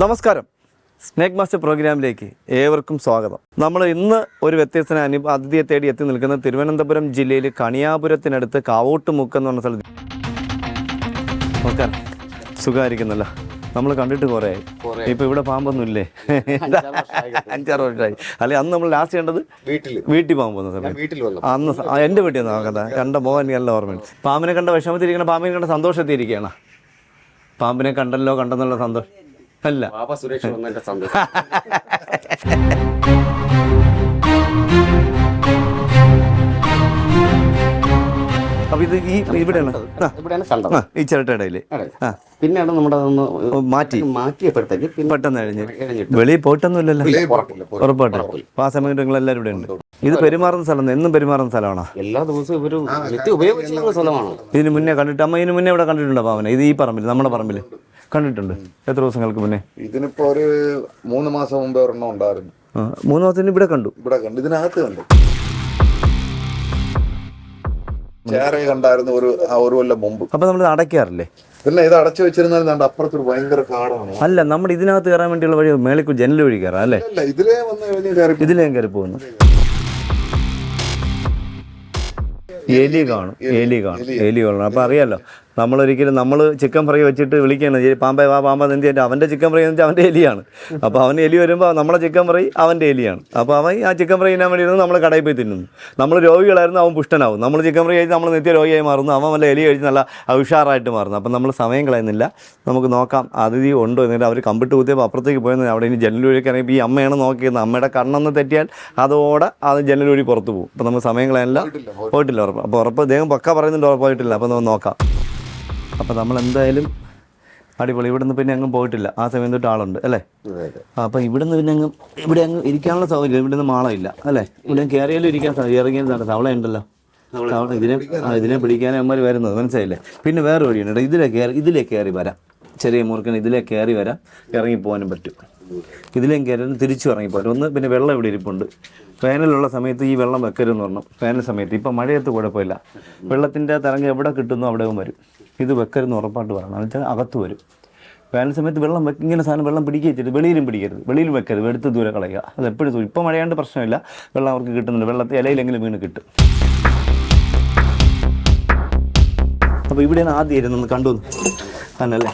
നമസ്കാരം. Snake master പ്രോഗ്രാമിലേക്ക് ഏവർക്കും സ്വാഗതം. നമ്മൾ ഇന്ന് ഒരു വ്യത്യസ്തന അനു അതിഥിയെ തേടി എത്തി നിൽക്കുന്ന തിരുവനന്തപുരം ജില്ലയിൽ കണിയാപുരത്തിനടുത്ത് കാവോട്ടുമുക്ക് എന്ന് പറഞ്ഞ സ്ഥലത്ത് നമസ്കാരം. സുഖമായിരിക്കുന്നല്ലോ. നമ്മൾ കണ്ടിട്ട് കുറേ ഇപ്പൊ ഇവിടെ പാമ്പൊന്നും ഇല്ലേ അഞ്ചാറ് വർഷമായി. അല്ലെ അന്ന് നമ്മൾ ലാസ്റ്റ് കണ്ടത്? വീട്ടിൽ വീട്ടിൽ പാമ്പ് വന്ന സമയത്ത്. അന്ന് എന്റെ എന്റെ വീട്ടിൽ നിന്ന് കണ്ട മോഹൻ എല്ലാം നല്ല ഓർമ്മയുണ്ട്. പാമ്പിനെ കണ്ട വിഷമത്തിരിക്കണം പാമ്പിനെ കണ്ട സന്തോഷത്തിരിക്കുകയാണ് പാമ്പിനെ കണ്ടല്ലോ കണ്ടെന്നുള്ള സന്തോഷം. അല്ല. പാപ്പ സുരേഷ് വന്നതിന്റെ സന്തോഷം. അപ്പൊ ഇത് ഈ ഇവിടെയാണ് ആ, ഇവിടെയാണ് കണ്ടത് ആ, ഈ ചിരട്ടയിടയിൽ അതെ. ആ. പിന്നെയാണ് നമ്മുടെ അതൊന്ന് മാറ്റി. മാറ്റിയപ്പോഴത്തേക്ക് പിന്നെ പെട്ടെന്ന് കഴിഞ്ഞ്. ഇഴഞ്ഞിട്ട് വെളിയിൽ പോയിട്ടൊന്നുമില്ലല്ലോ. പുറത്തില്ല ഉറപ്പായിട്ടും. അപ്പൊ ആ സമയം നിങ്ങൾ എല്ലാവരും ഇവിടെ ഉണ്ട്. ഇത് പെരുമാറുന്ന സ്ഥലം എന്നും പെരുമാറുന്ന സ്ഥലമാണോ? എല്ലാ ദിവസവും ഇവർ നിത്യം ഉപയോഗിച്ചിരുന്ന സ്ഥലമാണ്? ഇതിന് മുന്നേ കണ്ടിട്ട് അമ്മ ഇതിന് മുന്നേ ഇവിടെ കണ്ടിട്ടുണ്ടോ പാവന? ഇത് ഈ പറമ്പിൽ നമ്മുടെ പറമ്പിൽ കണ്ടിട്ടുണ്ട്. എത്ര ദിവസങ്ങൾക്ക് മുന്നേ? ഇതിനിപ്പോ ഒരു മൂന്ന് മാസം മുമ്പേ ഒരെണ്ണം ഉണ്ടായിരുന്നു. മൂന്ന് മാസത്തിന് ഇവിടെ കണ്ടു. ഇവിടെ കണ്ടു. ഇതിനകത്ത് കണ്ടു. ചേരയെ കണ്ടായിരുന്നു ഒരു ആ ഒരു കൊല്ലം മുമ്പ്. അപ്പൊ നമ്മൾ അടയ്ക്കാറില്ലേ? പിന്നെ ഇത് അടച്ചു വെച്ചിരുന്നാൽ ദാണ്ട് അപ്പുറത്തൊരു ഭയങ്കര കാടാണ്. അല്ല നമ്മൾ ഇതിനകത്ത് കയറാൻ വേണ്ടിയുള്ള വഴി മേളിൽ ജനൽ വഴി കയറാം അല്ലേ? അല്ല ഇതിലേ വന്ന് കഴിഞ്ഞ് കയറി ഇതിലേ കയറി പോകുന്നു. എലി കാണും. എലി കാണും. എലി കാണും. അപ്പൊ അറിയാലോ നമ്മളൊരിക്കലും നമ്മൾ ചിക്കൻ ഫ്രൈ വെച്ചിട്ട് വിളിക്കണം "ഈ പാമ്പേ വാ പാമ്പ എന്ത് എന്റെ അവന്റെ ചിക്കൻ ഫ്രൈ എന്ന് വെച്ചാൽ അവന്റെ എലിയാണ്. അപ്പോൾ അവൻ എലി വരുമ്പോൾ നമ്മളെ ചിക്കൻ ഫ്രൈ അവന്റെ എലിയാണ്. അപ്പോൾ അവൻ ആ ചിക്കൻ ഫ്രൈ തിന്നാൻ വേണ്ടി നമ്മൾ കടയിൽ പോയി തിന്നുന്നു. നമ്മൾ രോഗികളായിരുന്നു അവൻ പുഷ്ടനാവും. നമ്മൾ ചിക്കൻ ഫ്രൈ കഴിച്ച് നമ്മൾ നിത്യ രോഗിയായി മാറുന്നു. അവൻ വല്ല എലി കഴിച്ച് നല്ല ഉഷാറായിട്ട് മാറുന്നു. അപ്പം നമ്മൾ സമയം കളയുന്നില്ല. നമുക്ക് നോക്കാം അതിഥി ഉണ്ടോ എന്നിട്ട് അവർ കമ്പിട്ട് കുത്തിയപ്പോൾ അപ്പുറത്തേക്ക് പോയെന്ന് അവിടെ ഇനി ജനലൂരിക്ക് ഇറങ്ങിയപ്പോൾ ഈ അമ്മയാണ് നോക്കിയത്. അമ്മയുടെ കണ്ണെന്ന് തെറ്റിയാൽ അതോടെ അത് ജനലൂരി പുറത്ത് പോകും. അപ്പോൾ നമ്മൾ സമയം കളയാനില്ല. പോയിട്ടില്ല ഉറപ്പ്. അപ്പോൾ ഉറപ്പ് അദ്ദേഹം പക്ക പറയുന്നുണ്ട് ഉറപ്പായിട്ടില്ല. അപ്പോൾ നമുക്ക് നോക്കാം. അപ്പോൾ നമ്മൾ എന്തായാലും അടിപൊളി. ഇവിടെ നിന്ന് പിന്നെ അങ്ങ് പോയിട്ടില്ല. ആ സമയം തൊട്ട് ആളുണ്ട് അല്ലേ? അപ്പോൾ ഇവിടെ നിന്ന് പിന്നെ അങ്ങ് ഇവിടെ അങ്ങ് ഇരിക്കാനുള്ള സൗകര്യം ഇവിടെ നിന്ന് മാളമില്ല അല്ലേ? ഇവിടെ കയറിയാലും ഇരിക്കാൻ സൗകര്യം ഇറങ്ങിയത് തവള ഉണ്ടല്ലോ. തവള ഇതിനെ ഇതിനെ പിടിക്കാനേ അമ്മമാർ വരുന്നത് മനസ്സിലായില്ലേ? പിന്നെ വേറെ വഴിയുണ്ട്. ഇതിലെ കയറി ഇതിലേ കയറി വരാം. ചെറിയ മൂർക്കൻ ഇതിലേ കയറി വരാം. ഇറങ്ങി പോകാനും പറ്റും. ഇതിലേം കയറി തിരിച്ചു ഇറങ്ങി പോരും ഒന്ന് പിന്നെ വെള്ളം ഇവിടെ ഇരിപ്പുണ്ട്. വേനലുള്ള സമയത്ത് ഈ വെള്ളം വെക്കരുതെന്ന് പറഞ്ഞു. വേനൽ സമയത്ത്. ഇപ്പം മഴയത്ത് കുഴപ്പമില്ല. വെള്ളത്തിന്റെ തരംഗം എവിടെ കിട്ടുന്നു അവിടെ വരും. ഇത് വെക്കരുതെന്ന് ഉറപ്പായിട്ട് പറയണം. എന്ന് വെച്ചാൽ അകത്ത് വരും. വേനൽ സമയത്ത് വെള്ളം വെക്ക ഇങ്ങനെ സാധനം വെള്ളം പിടിക്കുകയും വെച്ചിട്ട് വെളിയിലും പിടിക്കരുത്. വെളിയിലും വെക്കരുത്. എടുത്ത് ദൂരെ കളയുക. അത് എപ്പോഴും ഇപ്പോൾ ഇപ്പം മഴയാണ്ട് പ്രശ്നമില്ല. വെള്ളം അവർക്ക് കിട്ടുന്നുണ്ട്. വെള്ളത്തിൽ ഇലയിലെങ്കിലും വീണ് കിട്ടും. അപ്പോൾ ഇവിടെയാണ് ആദ്യം ഇരുന്നത്. കണ്ടു തന്നല്ലേ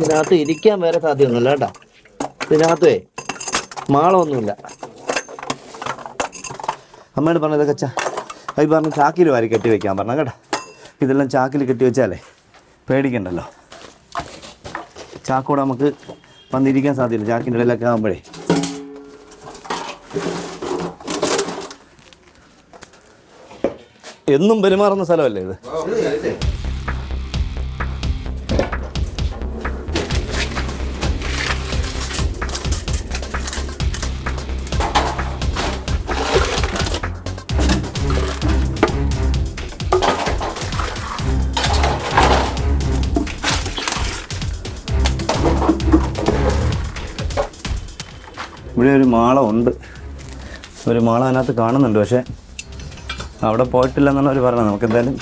ഇതിനകത്ത് ഇരിക്കാൻ വേറെ സാധ്യമൊന്നുമില്ല കേട്ടോ. ഇതിനകത്തേ മാളമൊന്നുമില്ല. അമ്മയോട് പറഞ്ഞത് കച്ച അത് പറഞ്ഞു ചാക്കിൽ വാരി കെട്ടി വെക്കാൻ പറഞ്ഞ കേട്ടോ. ഇതെല്ലാം ചാക്കിൽ കെട്ടി വെച്ചാലേ പേടിക്കണ്ടല്ലോ. ചാക്കോടെ നമുക്ക് വന്നിരിക്കാൻ സാധ്യത ചാക്കിന്റെ ഇടയിലൊക്കെ ആകുമ്പോഴേ എന്നും പെരുമാറുന്ന സ്ഥലമല്ലേ ഇത്? ഇവിടെ ഒരു മാള ഉണ്ട്. ഒരു മാളം അതിനകത്ത് കാണുന്നുണ്ട് പക്ഷേ അവിടെ പോയിട്ടില്ല എന്നാണ് അവർ പറഞ്ഞത്. നമുക്ക് എന്തായാലും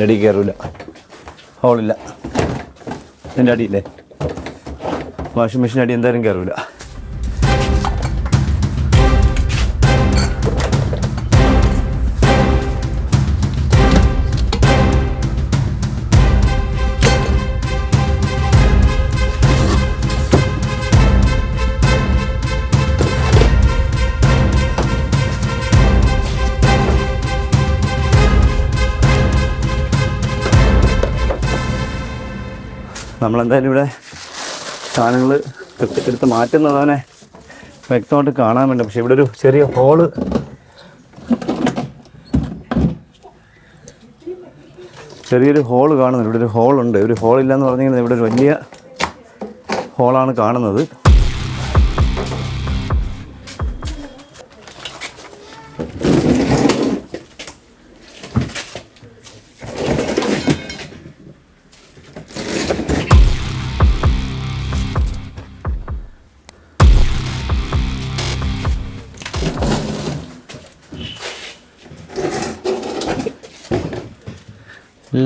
നിന്റെ അടി കയറൂല. ഹോളില്ല നിന്റെ അടിയില്ലേ? വാഷിംഗ് മെഷീൻ അടി എന്തായാലും കയറൂല. നമ്മളെന്തായാലും ഇവിടെ സാധനങ്ങൾ എടുത്ത് മാറ്റുന്നതവനെ വ്യക്തമായിട്ട് കാണാൻ വേണ്ട. പക്ഷെ ഇവിടെ ഒരു ചെറിയ ഹോൾ. ചെറിയൊരു ഹോൾ കാണുന്നുണ്ട്. ഇവിടെ ഒരു ഹോളുണ്ട്. ഒരു ഹോളില്ലെന്ന് പറഞ്ഞു കഴിഞ്ഞാൽ ഇവിടെ ഒരു വലിയ ഹോളാണ് കാണുന്നത്.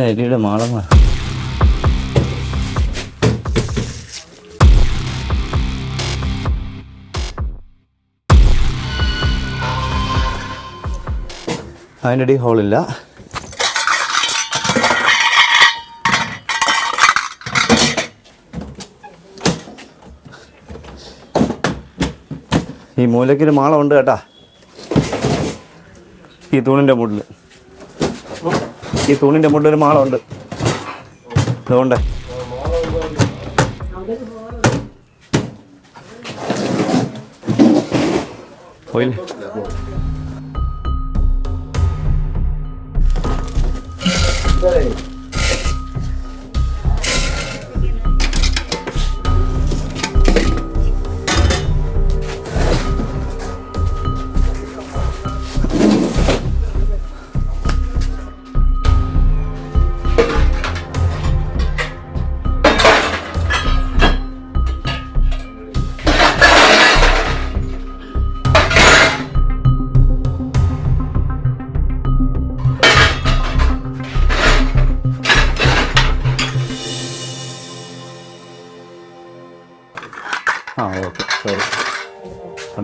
ഇല്ല എലിയുടെ മാളമാണ് അതിന്റെ അടി ഹോളില്ല ഈ മൂലയ്ക്കൊരു മാളമുണ്ട് കേട്ടാ. ഈ തൂണിന്റെ മുകളിൽ ഈ തൂണിന്റെ മുകളിൽ ഒരു മാളമുണ്ട്. അതുകൊണ്ട് പോയില്ലേ ആ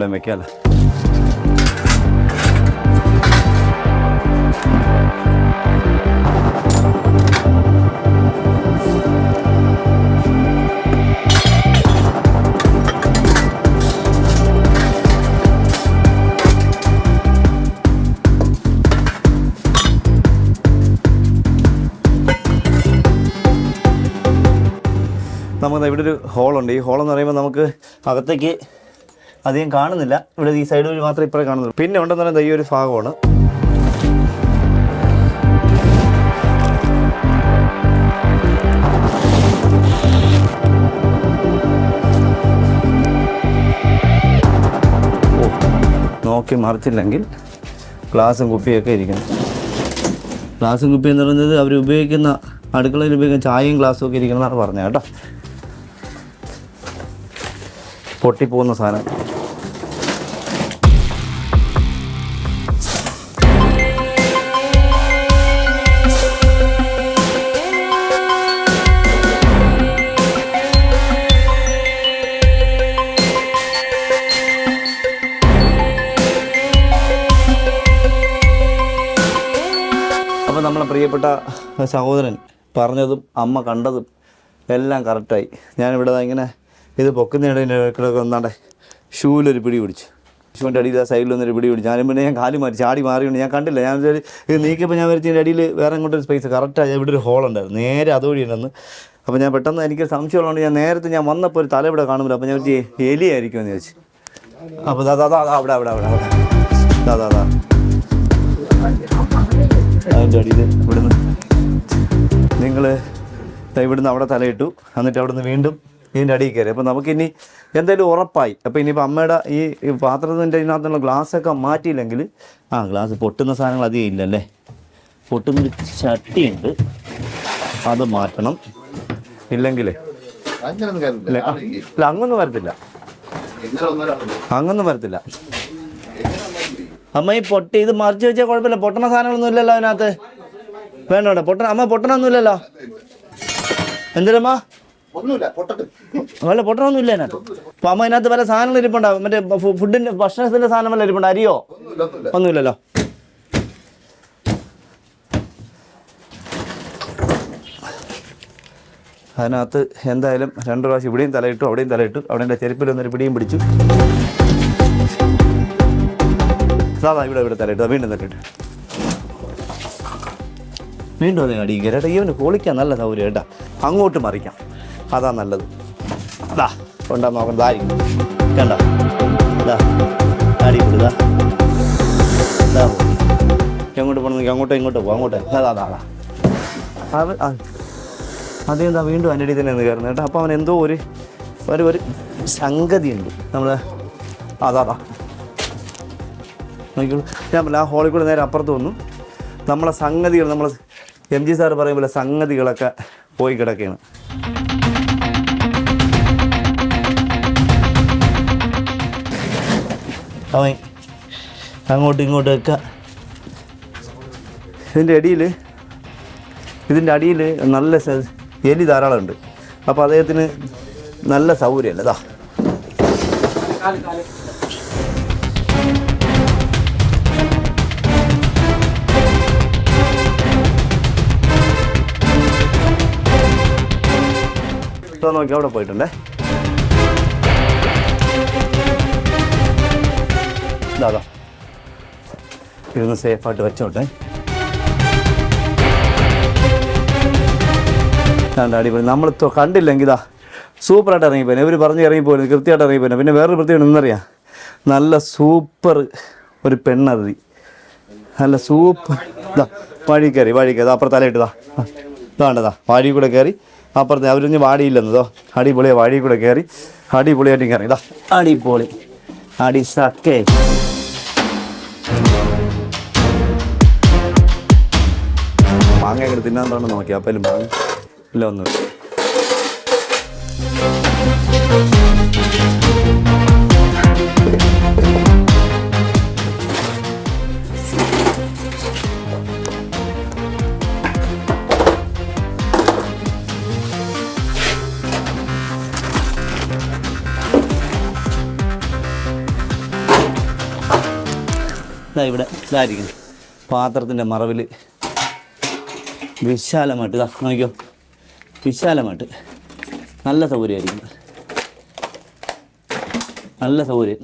അവിടെ വെക്കാമല്ലോ നമുക്ക് ഇവിടെ ഒരു ഹോളുണ്ട് ഈ ഹോളെന്ന് പറയുമ്പോൾ നമുക്ക് അകത്തേക്ക് അധികം കാണുന്നില്ല. ഇവിടെ ഈ സൈഡ് വഴി മാത്രമേ ഇപ്പോഴേ കാണുന്നുള്ളൂ. പിന്നെ ഉണ്ടെന്ന് പറയുന്നത് ഈ ഒരു ഭാഗമാണ്. നോക്കി മറിച്ചില്ലെങ്കിൽ ഗ്ലാസും കുപ്പിയൊക്കെ ഇരിക്കുന്നു. ഗ്ലാസും കുപ്പി എന്ന് പറയുന്നത് അവർ ഉപയോഗിക്കുന്ന അടുക്കളയിൽ ഉപയോഗിക്കുന്ന ചായയും ഗ്ലാസ്സും ഒക്കെ ഇരിക്കണമെന്നാണ് പറഞ്ഞത് കേട്ടോ. പൊട്ടിപ്പോകുന്ന സാധനം. അപ്പോൾ നമ്മളെ പ്രിയപ്പെട്ട സഹോദരൻ പറഞ്ഞതും അമ്മ കണ്ടതും എല്ലാം കറക്റ്റായി. ഞാനിവിടെ ഇങ്ങനെ ഇത് പൊക്കുന്നതിനിടയിൽ ഒന്നാണ്ടെ ഷൂവിലൊരു പിടി പിടിച്ചു. ഷൂവിന്റെ അടിയിൽ ആ സൈഡിൽ ഒന്നൊരു പിടി പിടിച്ചു. ഞാനും പിന്നെ ഞാൻ കാലി മാറി ചാടി മാറിയുണ്ട് ഞാൻ കണ്ടില്ല. ഞാൻ ഇത് നീക്കിയപ്പോൾ ഞാൻ വരച്ചതിന്റെ അടിയിൽ വേറെ ഇങ്ങോട്ടൊരു സ്പേസ് കറക്റ്റായി ഇവിടെ ഒരു ഹോളുണ്ടായിരുന്നു നേരെ അതുവഴി ഉണ്ടെന്ന് അപ്പോൾ ഞാൻ പെട്ടെന്ന് എനിക്ക് സംശയമുള്ളതുകൊണ്ട് ഞാൻ നേരത്തെ ഞാൻ വന്നപ്പോൾ ഒരു തല ഇവിടെ കാണുമ്പോൾ അപ്പോൾ ഞാൻ വെച്ചാൽ എലിയായിരിക്കും എന്ന് ചോദിച്ചു അപ്പോൾ അതാ അതാ അവിടെ അവിടെ അവിടെ അവിടെ. ദാ ദാ. അതിന്റെ അടിയിൽ ഇവിടുന്ന് നിങ്ങൾ ഇവിടുന്ന് അവിടെ തലയിട്ടു. എന്നിട്ട് അവിടുന്ന് വീണ്ടും ഇതിന്റെ അടിയിൽ കയറി. അപ്പോൾ നമുക്കിനി എന്തായാലും ഉറപ്പായി. അപ്പോൾ ഇനിയിപ്പോൾ അമ്മയുടെ ഈ പാത്രത്തിന്റെ ഇതിനകത്തുള്ള ഗ്ലാസ്സൊക്കെ മാറ്റിയില്ലെങ്കിൽ ആ ഗ്ലാസ് പൊട്ടുന്ന സാധനങ്ങൾ അധികം ഇല്ലല്ലേ? പൊട്ടുന്നൊരു ചട്ടിയുണ്ട്. അത് മാറ്റണം. ഇല്ലെങ്കിൽ ഇല്ല അങ്ങൊന്നും വരത്തില്ല. അങ്ങൊന്നും വരത്തില്ല. അമ്മ ഈ പൊട്ടി ഇത് മറിച്ച് വെച്ചാൽ കുഴപ്പമില്ല. പൊട്ടണ സാധനങ്ങളൊന്നും ഇല്ലല്ലോ അതിനകത്ത്. വേണ്ട വേണ്ട. പൊട്ടണ അമ്മ പൊട്ടണൊന്നും ഇല്ലല്ലോ. എന്തിനമ്മ വല്ല പൊട്ടണമൊന്നും ഇല്ല അതിനകത്ത്. അപ്പൊ അമ്മ അതിനകത്ത് വല്ല സാധനങ്ങൾ ഇരിപ്പുണ്ടാവും മറ്റേ ഫുഡിന്റെ ഭക്ഷണത്തിന്റെ സാധനം വല്ല ഇരിപ്പുണ്ട്? അരിയോ? ഒന്നുമില്ല ഒന്നുമില്ല. ഒന്നുമില്ലല്ലോ അതിനകത്ത് എന്തായാലും രണ്ട് പ്രാവശ്യം ഇവിടെയും തലയിട്ടു അവിടെയും തലയിട്ടു അവിടെ എന്റെ ചെരുപ്പിലൊന്നൊരു പിടിയും പിടിച്ചു. അതാ ഇവിടെ ഇവിടെ തലയിട്ടു വീണ്ടും തരട്ടെ. വീണ്ടും അതേ അടി ചേട്ടാ ഇവന് കുളിക്കാൻ നല്ല സൗകര്യം കേട്ടാ. അങ്ങോട്ട് മറിക്കാം. അതാ നല്ലത്. ദാ കൊണ്ടാ നോക്കണം ദാരി കണ്ട? അടിപൊളി. എങ്ങോട്ട് പോകണം അങ്ങോട്ടോ ഇങ്ങോട്ടോ പോകും അങ്ങോട്ട്. അതാ അതാ അതാ അതെന്താ വീണ്ടും അതിന്റെ അടിയിൽ തന്നെ നിന്ന് കയറുന്നത് കേട്ടോ. അപ്പോൾ അവൻ എന്തോ ഒരു ഒരു ഒരു സംഗതിയുണ്ട്. നമ്മൾ അതാ അതാ ഞാൻ ആ ഹോളിൽ കൂടെ നേരെ അപ്പുറത്ത് വന്നു. നമ്മളെ സംഗതികൾ നമ്മൾ എം ജി സാർ പറയും പോലെ സംഗതികളൊക്കെ പോയി കിടക്കുകയാണ്. അവൻ അങ്ങോട്ടും ഇങ്ങോട്ടും ഒക്കെ ഇതിന്റെ അടിയിൽ ഇതിന്റെ അടിയിൽ നല്ല എലി ധാരാളമുണ്ട്. അപ്പോൾ അദ്ദേഹത്തിന് നല്ല സൗകര്യമല്ല ഇതാ ഇതാ നോക്കി അവിടെ പോയിട്ടുണ്ടേ. ഇതാ ഇരുന്ന് സേഫായിട്ട് വെച്ചോട്ടെ. കണ്ട അടിപൊളി. നമ്മൾ കണ്ടില്ലെങ്കിൽ ഇതാ സൂപ്പറായിട്ട് ഇറങ്ങിപ്പോയി ഇവർ പറഞ്ഞ് ഇറങ്ങിപ്പോയി കൃത്യമായിട്ട് ഇറങ്ങിപ്പോയി പിന്നെ വേറൊരു പ്രത്യേകത എന്നറിയാം നല്ല സൂപ്പർ ഒരു പെണ്ണതി നല്ല സൂപ്പർ ഇതാ വഴി കയറി വഴി കയറി. അപ്പുറത്തലയിട്ടതാ തലയിട്ട് ഇതാ. ഇതാണ്ടതാ വഴി കൂടെ കയറി. അപ്പുറത്ത് അവരൊന്നും വാടിയില്ലെന്നതോ അടിപൊളിയാ വാഴി കൂടെ കയറി അടിപൊളിയായിട്ട് കയറി ഇതാ അടിപൊളി. അടി സക്കേ. മാങ്ങ ഒക്കെ തിന്നാൻ തന്നെ നോക്കി അപ്പം മാങ്ങ. ഇല്ല ഒന്നും ഇവിടെ ഇതായിരിക്കും പാത്രത്തിന്റെ മറവിൽ വിശാലമായിട്ട് ഇതാ നോക്കിയോ വിശാലമായിട്ട് നല്ല സൗകര്യമായിരിക്കും നല്ല സൗകര്യം.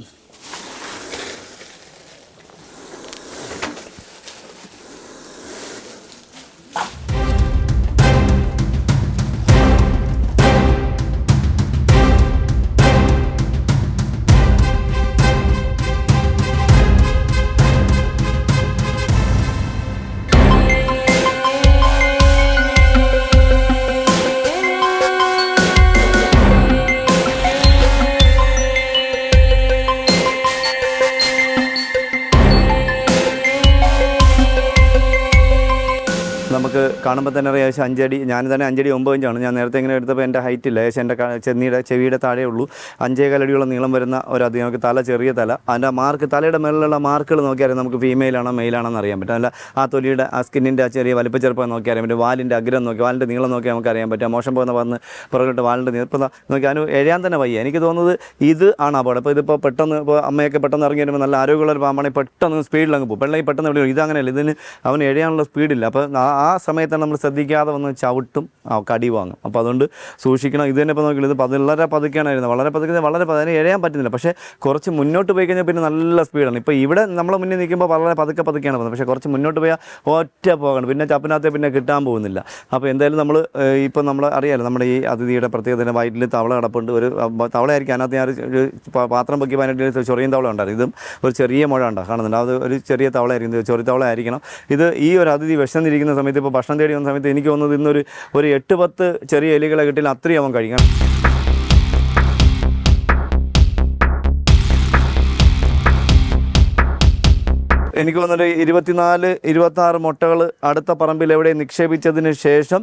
കാണുമ്പോൾ തന്നെ അറിയാം ഏകദേശം അഞ്ചടി ഞാൻ തന്നെ അഞ്ചടി ഒമ്പത് ഇഞ്ചാണ്. ഞാൻ നേരത്തെ ഇങ്ങനെ എടുത്തപ്പോൾ എന്റെ ഹൈറ്റ് ഇല്ല ഏകദേശം എന്റെ ചെന്നിയുടെ ചെവിയുടെ താഴെ ഉള്ളൂ. അഞ്ചേകാലടിയോളം നീളം വരുന്ന ഒരു അധികം നമുക്ക് തല ചെറിയ തല. അതിന്റെ മാർക്ക് തലയുടെ മേളിലുള്ള മാർക്കുകൾ നോക്കിയാൽ നമുക്ക് ഫീമെയിലാണോ മെയിലാണെന്ന് അറിയാൻ പറ്റും. അല്ല ആ തൊലിയുടെ ആ സ്കിന്നിന്റെ ആ ചെറിയ വലിപ്പ ചെറുപ്പം നോക്കി അറിയാൻ പറ്റും. വാലിന്റെ അഗ്രം നോക്കി വാലിന്റെ നീളം നോക്കി നമുക്ക് അറിയാൻ പറ്റും. മോശം പോകുന്ന വന്ന് പുറകോട്ട് വാലിന്റെ നീർപ്പം നോക്കി അതിന് എഴയാൻ തന്നെ വയ്യ. എനിക്ക് തോന്നുന്നത് ഇത് ആണ് അപകടം. ഇപ്പോൾ ഇതിപ്പോൾ പെട്ടെന്ന് ഇപ്പോൾ അമ്മയൊക്കെ പെട്ടെന്ന് ഇറങ്ങി വരുമ്പോൾ നല്ല ആരോഗ്യമുള്ള ഒരു പാമ്പാണെങ്കിൽ പെട്ടെന്ന് സ്പീഡിലങ്ങ് പോകും. പെട്ടെന്ന് എവിടെ ഇത് അങ്ങനെയല്ല ഇതിന് അവന് എഴയാനുള്ള സ്പീഡില്ല അപ്പോൾ ആ ആ സമയത്താണ് നമ്മൾ ശ്രദ്ധിക്കാതെ വന്ന് ചവിട്ടും കടി വാങ്ങും. അപ്പോൾ അതുകൊണ്ട് സൂക്ഷിക്കണം. ഇത് തന്നെ ഇപ്പോൾ നോക്കിയത് ഇത് വളരെ പതുക്കെയാണായിരുന്നു വളരെ പതുക്കെ വളരെ പതിനെ എഴയാൻ പറ്റുന്നില്ല. പക്ഷേ കുറച്ച് മുന്നോട്ട് പോയി കഴിഞ്ഞാൽ പിന്നെ നല്ല സ്പീഡാണ്. ഇപ്പോൾ ഇവിടെ നമ്മളെ മുന്നിൽ നിൽക്കുമ്പോൾ വളരെ പതുക്കെ പതുക്കെയാണ് പോകുന്നത്. പക്ഷേ കുറച്ച് മുന്നോട്ട് പോയാൽ ഒറ്റ പോകണം. പിന്നെ ചപ്പിനകത്ത് പിന്നെ കിട്ടാൻ പോകുന്നില്ല. അപ്പോൾ എന്തായാലും നമ്മൾ ഇപ്പോൾ നമ്മൾ അറിയാലോ നമ്മുടെ ഈ അതിഥിയുടെ പ്രത്യേകത വയറ്റിൽ തവള കിടപ്പുണ്ട്. ഒരു തവളയായിരിക്കും അതിനകത്ത് ഞാൻ ഒരു പാത്രം പൊക്കി പതിനെട്ട് ചൊറിയും തവള ഉണ്ടായിരുന്നു. ഇതും ഒരു ചെറിയ മുഴ ഉണ്ടാകും കാണുന്നുണ്ട്. അത് ഒരു ചെറിയ തവളയായിരിക്കും. ചൊറി തവള ആയിരിക്കണം ഇത് ഈ ഒരു അതിഥി വിശന്നിരിക്കുന്ന സമയത്ത് ഇപ്പോൾ ഭക്ഷണം തേടി വന്ന സമയത്ത് എനിക്ക് തോന്നുന്നത് ഇന്നൊരു ഒരു എട്ട് പത്ത് ചെറിയ എലികളെ കിട്ടിയാൽ അത്രയും അവൻ കഴിക്കണം. എനിക്ക് തോന്നുന്നത് ഇരുപത്തിനാല് ഇരുപത്തി ആറ് മുട്ടകൾ അടുത്ത പറമ്പിൽ എവിടെ നിക്ഷേപിച്ചതിന് ശേഷം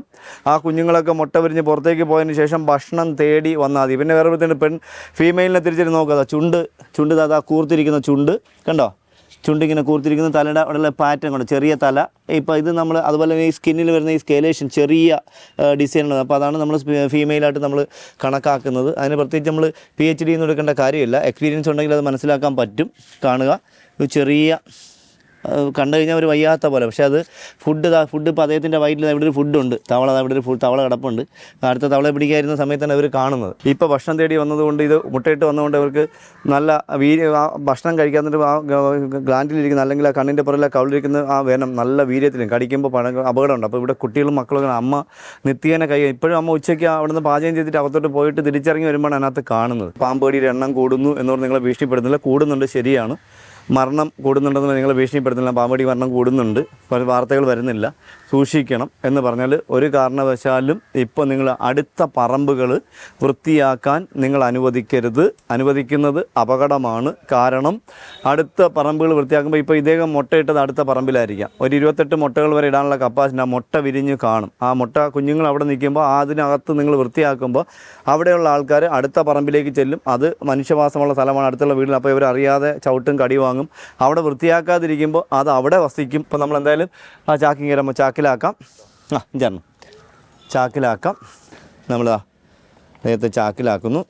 ആ കുഞ്ഞുങ്ങളൊക്കെ മുട്ട വിരിഞ്ഞ് പുറത്തേക്ക് പോയതിന് ശേഷം ഭക്ഷണം തേടി വന്നാൽ മതി. പിന്നെ വേറെ പെൺ ഫീമെയിലിനെ തിരിച്ചിട്ട് നോക്കുക ചുണ്ട് ചുണ്ട് അതാ കൂർത്തിരിക്കുന്ന ചുണ്ട്. കണ്ടോ? ചുണ്ടിങ്ങനെ കൂർത്തിരിക്കുന്ന തലയുടെ അവിടെ പാറ്റേൺ കൊണ്ട്? ചെറിയ തല. ഇപ്പോൾ ഇത് നമ്മൾ അതുപോലെ ഈ സ്കിന്നിൽ വരുന്ന ഈ സ്കേലേഷൻ ചെറിയ ഡിസൈൻ ഉള്ളത് അപ്പോൾ അതാണ് നമ്മൾ ഫീമെയിലായിട്ട് നമ്മൾ കണക്കാക്കുന്നത്. അതിന് പ്രത്യേകിച്ച് നമ്മൾ പി എച്ച് ഡി എന്ന് എടുക്കേണ്ട കാര്യമില്ല. എക്സ്പീരിയൻസ് ഉണ്ടെങ്കിൽ അത് മനസ്സിലാക്കാൻ പറ്റും. കാണുക. ഒരു ചെറിയ കണ്ടു കഴിഞ്ഞാൽ ഒരു വയ്യാത്ത പോലെ. പക്ഷേ അത് ഫുഡ് ഫുഡ് ഇപ്പോൾ അദ്ദേഹത്തിന്റെ വയറ്റിൽ ഇവിടെ ഒരു ഫുഡുണ്ട് തവള ഇവിടെ ഒരു തവള കിടപ്പുണ്ട്. അടുത്ത തവള പിടിക്കാതിരുന്ന സമയത്താണ് അവർ കാണുന്നത്. ഇപ്പോൾ ഭക്ഷണം തേടി വന്നതുകൊണ്ട് ഇത് മുട്ടയിട്ട് വന്നതുകൊണ്ട് അവർക്ക് നല്ല വീര്യ ഭക്ഷണം കഴിക്കാൻ നേരം ആ ഗ്ലാൻഡിലിരിക്കുന്ന അല്ലെങ്കിൽ ആ കണ്ണിന്റെ പുറകിലെ കവിളിരിക്കുന്ന ആ വേനം നല്ല വീര്യത്തിലും കടിക്കുമ്പോൾ പഴ അപകടമുണ്ട്. അപ്പോൾ ഇവിടെ കുട്ടികളും മക്കളും അമ്മ നിത്യേന കൈ ഇപ്പോഴും അമ്മ ഉച്ചയ്ക്ക് അവിടുന്ന് പാചകം ചെയ്തിട്ട് അകത്തോട്ട് പോയിട്ട് തിരിച്ചിറങ്ങി വരുമ്പോഴാണ് അതിനകത്ത് കാണുന്നത്. പാമ്പേടിയുടെ എണ്ണം കൂടുന്നു എന്നോട് നിങ്ങളെ ഭീഷണിപ്പെടുന്നില്ല കൂടുന്നുണ്ട് ശരിയാണ്. മരണം കൂടുന്നുണ്ടെന്ന് നിങ്ങൾ ഭീഷണിപ്പെടുത്തുന്നില്ല. പാമ്പടി മരണം കൂടുന്നുണ്ട്. വാർത്തകൾ വരുന്നില്ല. സൂക്ഷിക്കണം എന്ന് പറഞ്ഞാൽ ഒരു കാരണവശാലും ഇപ്പോൾ നിങ്ങൾ അടുത്ത പറമ്പുകൾ വൃത്തിയാക്കാൻ നിങ്ങൾ അനുവദിക്കരുത്. അനുവദിക്കുന്നത് അപകടമാണ്. കാരണം അടുത്ത പറമ്പുകൾ വൃത്തിയാക്കുമ്പോൾ ഇപ്പോൾ ഇദ്ദേഹം മുട്ടയിട്ടത് അടുത്ത പറമ്പിലായിരിക്കാം. ഒരു ഇരുപത്തെട്ട് മുട്ടകൾ വരെ ഇടാനുള്ള കപ്പാസിറ്റി ആ മുട്ട വിരിഞ്ഞ് കാണും. ആ മുട്ട കുഞ്ഞുങ്ങൾ അവിടെ നിൽക്കുമ്പോൾ അതിനകത്ത് നിങ്ങൾ വൃത്തിയാക്കുമ്പോൾ അവിടെയുള്ള ആൾക്കാർ അടുത്ത പറമ്പിലേക്ക് ചെല്ലും. അത് മനുഷ്യവാസമുള്ള സ്ഥലമാണ്. അടുത്തുള്ള വീട്ടിൽ അപ്പോൾ ഇവർ അറിയാതെ ചവിട്ടും കടി വാങ്ങും. അവിടെ വൃത്തിയാക്കാതിരിക്കുമ്പോൾ അത് അവിടെ വസിക്കും. ഇപ്പോൾ നമ്മൾ എന്തായാലും ആ ചാക്കിങ്ങരമ്മ കയറുമ്പോൾ ചാക്കിലാക്കാം. ആ ചേർന്ന് ചാക്കിലാക്കാം. നമ്മൾ നേരത്തെ ചാക്കിലാക്കുന്നു.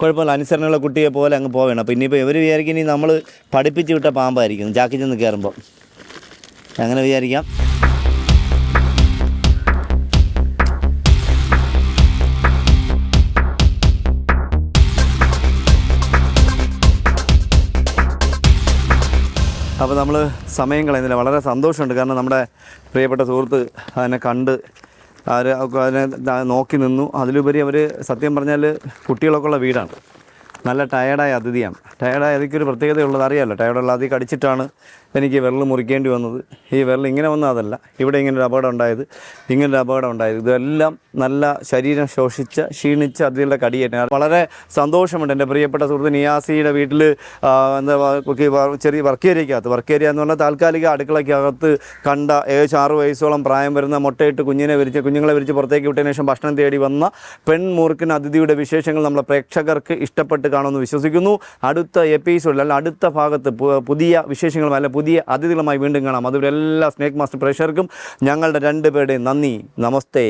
കുഴപ്പമില്ല അനുസരണമുള്ള കുട്ടിയെ പോലെ അങ്ങ് പോവേണം. അപ്പോൾ ഇനിയിപ്പോൾ ഇവർ വിചാരിക്കും ഇനി നമ്മൾ പഠിപ്പിച്ച് വിട്ട പാമ്പായിരിക്കും. ചാക്കിൽ ചെന്ന് കയറുമ്പോൾ അങ്ങനെ വിചാരിക്കാം. അപ്പോൾ നമ്മൾ സമയം കളയുന്നില്ല. വളരെ സന്തോഷമുണ്ട്. കാരണം നമ്മുടെ പ്രിയപ്പെട്ട സുഹൃത്ത് അതിനെ കണ്ട് അവർ അതിനെ നോക്കി നിന്നു. അതിലുപരി അവർ സത്യം പറഞ്ഞാൽ കുട്ടികളൊക്കെ ഉള്ള വീടാണ്. നല്ല ടയർഡായ അതിഥിയാണ്. ടയർഡായ അതിക്കൊരു പ്രത്യേകതയുള്ളത് അറിയാമല്ലോ ടയർഡുള്ള അതിക്ക് കടിച്ചിട്ടാണ് എനിക്ക് വിരൽ മുറിക്കേണ്ടി വന്നത്. ഈ വിരൽ ഇങ്ങനെ വന്നതല്ല ഇവിടെ ഇങ്ങനെ ഒരു അപകടം ഉണ്ടായത് ഇങ്ങനെ ഒരു അപകടം ഉണ്ടായത്. ഇതെല്ലാം നല്ല ശരീരം ശോഷിച്ച ക്ഷീണിച്ച അതിലുള്ള കടിയേറ്റ. വളരെ സന്തോഷമുണ്ട്. എന്റെ പ്രിയപ്പെട്ട സുഹൃത്ത് നിയാസിയുടെ വീട്ടിൽ എന്താ ചെറിയ വർക്ക് ഏരിയക്കകത്ത് വർക്ക് ഏരിയ എന്ന് പറഞ്ഞാൽ താൽക്കാലിക അടുക്കളയ്ക്കകത്ത് കണ്ട ഏകദേശം ആറ് വയസ്സോളം പ്രായം വരുന്ന മുട്ടയിട്ട് കുഞ്ഞിനെ വിരിച്ച് കുഞ്ഞുങ്ങളെ വിരിച്ച് പുറത്തേക്ക് വിട്ടതിന് ശേഷം ഭക്ഷണം തേടി വന്ന പെൺമൂർക്കിന് അതിഥിയുടെ വിശേഷങ്ങൾ നമ്മളെ പ്രേക്ഷകർക്ക് ഇഷ്ടപ്പെട്ട് കാണുമെന്ന് വിശ്വസിക്കുന്നു. അടുത്ത എപ്പിസോഡിൽ അല്ല അടുത്ത ഭാഗത്ത് പുതിയ വിശേഷങ്ങളും അല്ല പുതിയ അതിഥികളുമായി വീണ്ടും കാണാം. അതുവരെ എല്ലാ സ്നേക് മാസ്റ്റർ പ്രേക്ഷകർക്കും ഞങ്ങളുടെ രണ്ടുപേരുടെയും നന്ദി. നമസ്തേ.